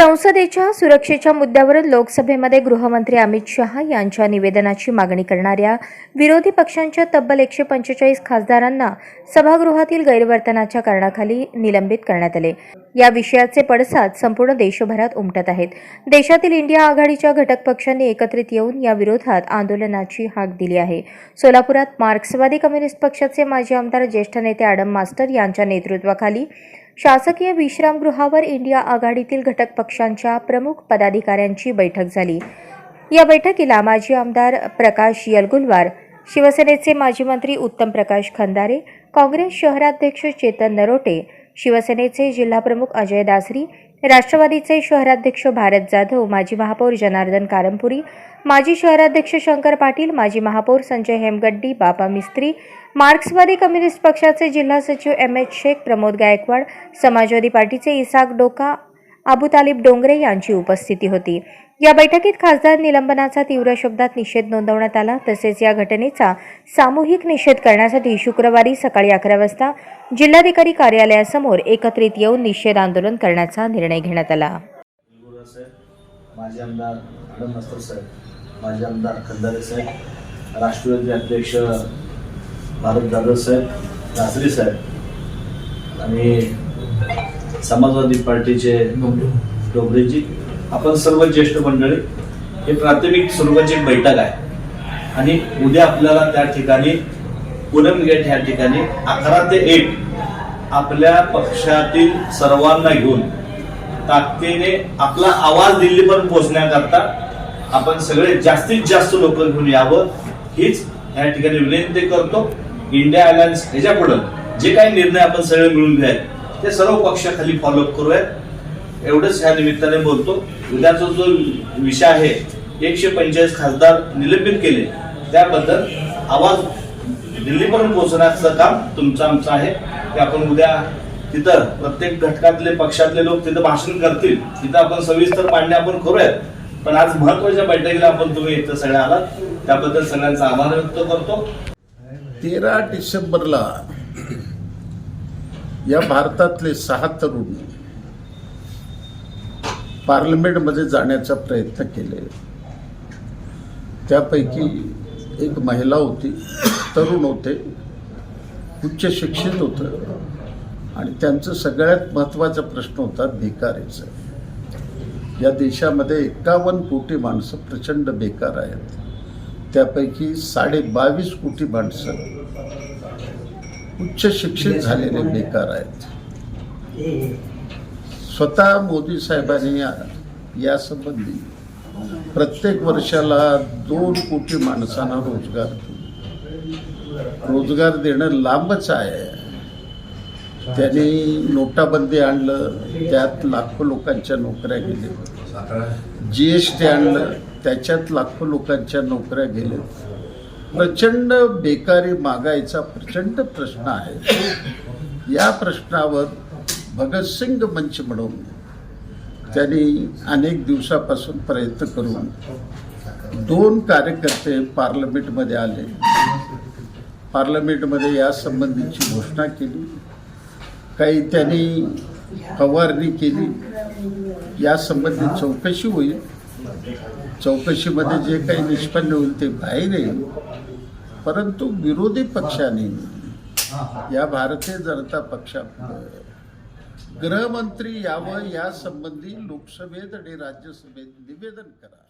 संसदेच्या सुरक्षेच्या मुद्द्यावरून लोकसभेमध्ये गृहमंत्री अमित शहा यांच्या निवेदनाची मागणी करणाऱ्या विरोधी पक्षांच्या तब्बल एकशे पंचेचाळीस खासदारांना सभागृहातील गैरवर्तनाच्या कारणाखाली निलंबित करण्यात आले. या विषयाचे पडसाद संपूर्ण देशभरात उमटत आहेत. देशातील इंडिया आघाडीच्या घटक पक्षांनी एकत्रित येऊन या विरोधात आंदोलनाची हाक दिली आहे. सोलापुरात मार्क्सवादी कम्युनिस्ट पक्षाचे माजी आमदार ज्येष्ठ नेते आडम मास्टर यांच्या नेतृत्वाखाली शासकीय विश्रामगृहावर इंडिया आघाडीतील घटक पक्षांच्या प्रमुख पदाधिकाऱ्यांची बैठक झाली. या बैठकीला माजी आमदार प्रकाश यलगुलवार शिवसेनेचे माजी मंत्री उत्तम प्रकाश खंदारे काँग्रेस शहराध्यक्ष चेतन नरोटे शिवसेनेचे जिल्हाप्रमुख अजय दासरी राष्ट्रवादीचे शहराध्यक्ष भारत जाधव माजी महापौर जनार्दन कारंपुरी माजी शहराध्यक्ष शंकर पाटील माजी महापौर संजय हेमगड्डी बाबा मिस्त्री मार्क्सवादी कम्युनिस्ट पक्षाचे जिल्हा सचिव एम एच शेख प्रमोद गायकवाड समाजवादी पार्टीचे इसाक डोका अबू तालिब डोंगरे यांची उपस्थिती होती. या बैठकीत खासदार निलंबनाचा तीव्र शब्दात निषेध नोंदवण्यात आला. तसेच या घटनेचा सामूहिक निषेध करण्यासाठी शुक्रवारी सकाळी अकरा वाजता जिल्हाधिकारी कार्यालयासमोर एकत्रित येऊन निषेध आंदोलन करण्याचा निर्णय घेण्यात आला. माजी आमदार आनंद साहेब माजी आमदार खंदारे साहेब राष्ट्रवादी अध्यक्ष भारत जाधव साहेब साहेब आणि समाजवादी पार्टीचे डोबरेजी आपण सर्व ज्येष्ठ मंडळी हे प्राथमिक स्वरूपाची बैठक आहे. आणि उद्या आपल्याला त्या ठिकाणी पुनम गेट ह्या ठिकाणी अकरा ते एक आपल्या पक्षातील सर्वांना घेऊन ताकदीने आपला आवाज दिल्लीपर्यंत पोहोचण्याकरता आपण सगळे जास्तीत जास्त लोक घेऊन यावं हीच या ठिकाणी विनंती करतो. इंडिया अलायन्स ह्याच्या पुढं जे काही निर्णय आपण सगळे मिळून घ्यायत ते सर्व पक्षाखाली फॉलोअप करूयात. एवढंच ह्या निमित्ताने बोलतो. उद्याचा जो विषय आहे एकशे पंचेचाळीस खासदार निलंबित केले. त्याबद्दल आवाज दिल्लीपर्यंत पोहोचण्याचं काम तुमचं आमचं आहे. की आपण उद्या तिथं प्रत्येक घटकातले पक्षातले लोक तिथं भाषण करतील. तिथं आपण सविस्तर मांडणी आपण करूयात. पण आज महत्त्वाच्या बैठकीला आपण तुम्ही इथं सगळ्या आलात. त्याबद्दल सगळ्यांचा आभार व्यक्त करतो. तेरा डिसेंबरला या भारतातले सहा तरुण पार्लमेंटमध्ये जाण्याचा प्रयत्न केले. त्यापैकी एक महिला होती तरुण होते उच्च शिक्षित होतं आणि त्यांचं सगळ्यात महत्त्वाचा प्रश्न होता बेकारीचा या देशामध्ये एकावन्न कोटी माणसं प्रचंड बेकार आहेत. त्यापैकी साडे बावीस कोटी माणसं उच्च शिक्षित झालेले बेकार आहेत. स्वतः मोदी साहेबांनी या- यासंबंधी प्रत्येक वर्षाला दोन कोटी माणसांना रोजगार. रोजगार देणं लांबच आहे. त्यांनी नोटाबंदी आणलं त्यात लाखो लोकांच्या नोकऱ्या गेल्या. जी एस टी आणलं त्याच्यात लाखो लोकांच्या नोकऱ्या गेल्या. प्रचंड बेकारी मागायचा प्रचंड प्रश्न आहे. या प्रश्नावर भगतसिंग मंच म्हणून त्यांनी अनेक दिवसापासून प्रयत्न करून दोन कार्यकर्ते पार्लमेंटमध्ये आले. पार्लमेंटमध्ये या संबंधीची घोषणा केली. काही त्यांनी फवारणी केली. यासंबंधी चौकशी होईल. चौकशीमध्ये जे काही निष्पन्न होईल ते बाहेर येईल. परंतु विरोधी पक्षाने या भारतीय जनता पक्षा गृहमंत्री यावं या संबंधी लोकसभेत आणि राज्यसभेत निवेदन करा.